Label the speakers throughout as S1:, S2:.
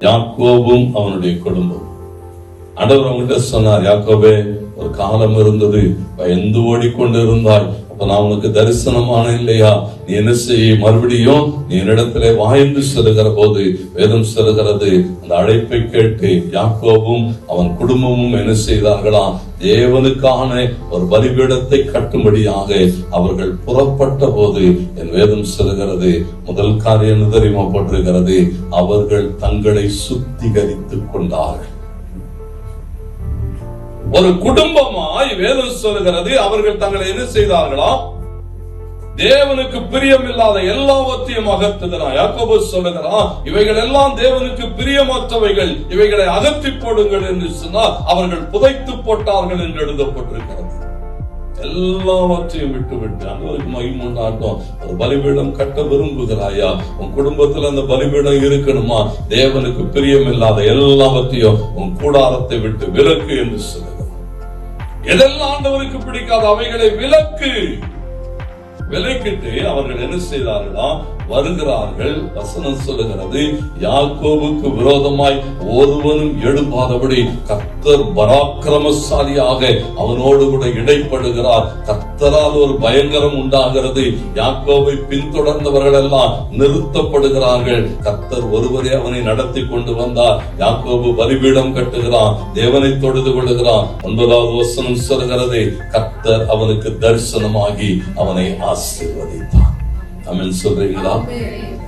S1: யாக்கோபும் அவனுடைய குடும்பம் ஆண்டவர் அவங்ககிட்ட சொன்னார் யாக்கோபே ஒரு காலம் இருந்தது பயந்து ஓடிக்கொண்டிருந்தாய். அப்ப நான் உனக்கு தரிசனமான இல்லையா? நீ என்ன செய்ய மறுபடியும் நீ என்னிடத்திலே வாய்ந்து செல்லுகிற போது வேதம் செல்கிறது அந்த அழைப்பை கேட்டு யாக்கோபும் அவன் குடும்பமும் என்ன செய்தார்களாம் தேவனுக்கான ஒரு பலிபீடத்தை கட்டும்படியாக அவர்கள் புறப்பட்ட போது என் வேதம் செல்கிறது முதல் காரியம் தெரியுமா? போட்டிருக்கிறது. அவர்கள் தங்களை சுத்திகரித்துக் கொண்டார்கள். ஒரு குடும்பமாய் வேதம் சொல்லுகிறது அவர்கள் தங்களை என்ன செய்தார்களாம் தேவனுக்கு பிரியமில்லாத எல்லாவற்றையும் அகற்றுகிறான் யாக்கோபு சொல்லுகிறான் இவைகள் எல்லாம் தேவனுக்கு பிரியமற்றவைகள். இவைகளை அகற்றி போடுங்கள் என்று சொன்னால் அவர்கள் புதைத்து போட்டார்கள் என்று எழுதப்பட்டிருக்கிறது. எல்லாவற்றையும் விட்டு அன்பருக்கு மகிமுண்டாட்டம் ஒரு பலிபீடம் கட்ட விரும்புகிறாயா? உன் குடும்பத்துல அந்த பலிபீடம் இருக்கணுமா? தேவனுக்கு பிரியமில்லாத எல்லாவற்றையும் உன் கூடாரத்தை விட்டு விலக்கு என்று சொல்லுங்க எதெல்லாம் ஆண்டவருக்கு பிடிக்காத அவைகளை விலக்கு விலக்கிட்டு அவர்கள் என்ன செய்தார்களாம் வருகிறார்கள். வசனம் சொல்லுகிறது யாக்கோவுக்கு விரோதமாய் ஒருவனும் எழும்பாதபடி கத்தர் பராக்கிரமசாலியாக அவனோடு கூட இடைப்படுகிறார். கத்தரால் ஒரு பயங்கரம் உண்டாகிறது. யாக்கோவை பின்தொடர்ந்தவர்கள் எல்லாம் நிறுத்தப்படுகிறார்கள். கத்தர் ஒருவரே அவனை நடத்தி கொண்டு வந்தார். யாக்கோபு பலிபீடம் கட்டுகிறான் தேவனை தொழுது கொள்ளுகிறான். ஒன்பதாவது வசனம் சொல்கிறது கத்தர் அவனுக்கு தரிசனமாகி அவனை ஆசீர்வதித்தார் அமன் சொல்றீங்களா?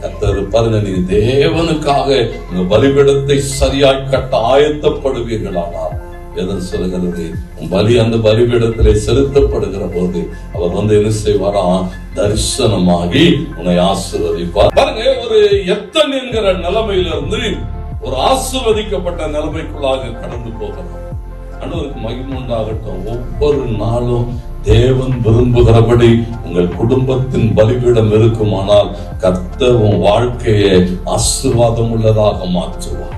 S1: கத்தர் பாருங்க நீ தேவனுக்காக உங்க பலிபீடத்தை சரியாய் கட்ட ஆயத்தப்படுவீர்களானா எதன் சொல்லுகிறது. உன் பலி அந்த பலிபீடத்திலே செலுத்தப்படுகிற போது அவர் வந்து என்ன செய்வாராம் தரிசனமாகி உன்னை ஆசிர்வதிப்பார். பாருங்க ஒரு எத்தன் என்கிற நிலைமையிலிருந்து ஒரு ஆசிர்வதிக்கப்பட்ட நிலைமைக்குள்ளாக கடந்து போகிறோம் அன்றவருக்கு மகிமுண்டாகட்டும் ஒவ்வொரு நாளும் தேவன் விரும்புகிறபடி உங்கள் குடும்பத்தின் பலிபீடம் இருக்குமானால் கர்த்தர் உன் வாழ்க்கையை ஆசீர்வாதம் உள்ளதாக மாற்றுவார்.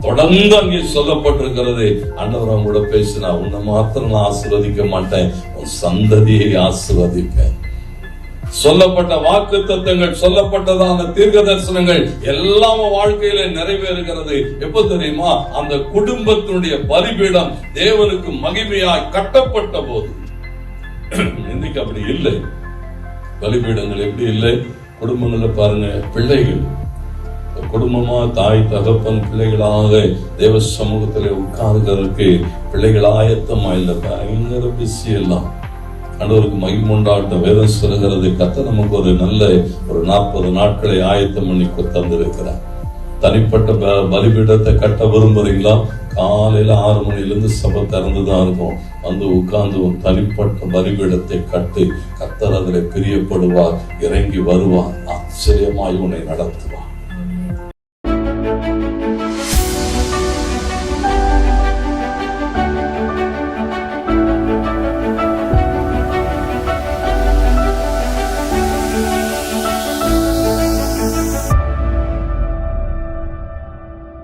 S1: தொடர்ந்து அங்கே சொல்லப்பட்டிருக்கிறது. ஆண்டவர் அவங்க கூட பேசினா உன்னை மாத்திரம் நான் ஆசீர்வதிக்க மாட்டேன் உன் சந்ததியை ஆசீர்வதிப்பேன். சொல்லப்பட்ட வாக்கு தத்தங்கள் சொல்லப்பட்டதான தீர்க்க தரிசனங்கள் எல்லாம் வாழ்க்கையில நிறைவேறுகிறது. எப்ப தெரியுமா? அந்த குடும்பத்தினுடைய பலிபீடம் தேவனுக்கு மகிமையாய் கட்டப்பட்ட போது. இன்னைக்கு அப்படி இல்லை. பலிபீடங்கள் எப்படி இல்லை? குடும்பங்களை பாருங்க பிள்ளைகள். குடும்பமா தாய் தகப்பன் பிள்ளைகளாக தேவ சமூகத்தில் உட்கார்கிறதுக்கு பிள்ளைகள் ஆயத்தமா இல்லை. பயங்கர பிஸி எல்லாம். ஆண்டவருக்கு மகிமுண்டாட்ட வேதம் சொல்கிறது கத்த நமக்கு ஒரு நல்ல ஒரு நாற்பது நாட்களை ஆயத்தம் பண்ணி தந்திருக்கிறார். தனிப்பட்ட பலிபீடத்தை கட்ட விரும்புறீங்களா காலையில ஆறு மணிலேருந்து சபை திறந்து தான் இருக்கும். வந்து உட்கார்ந்து தனிப்பட்ட பலிபீடத்தை கட்டு கத்தர் அதில் பிரியப்படுவார் இறங்கி வருவார் ஆச்சரியமாய் உன்னை நடத்துவார்.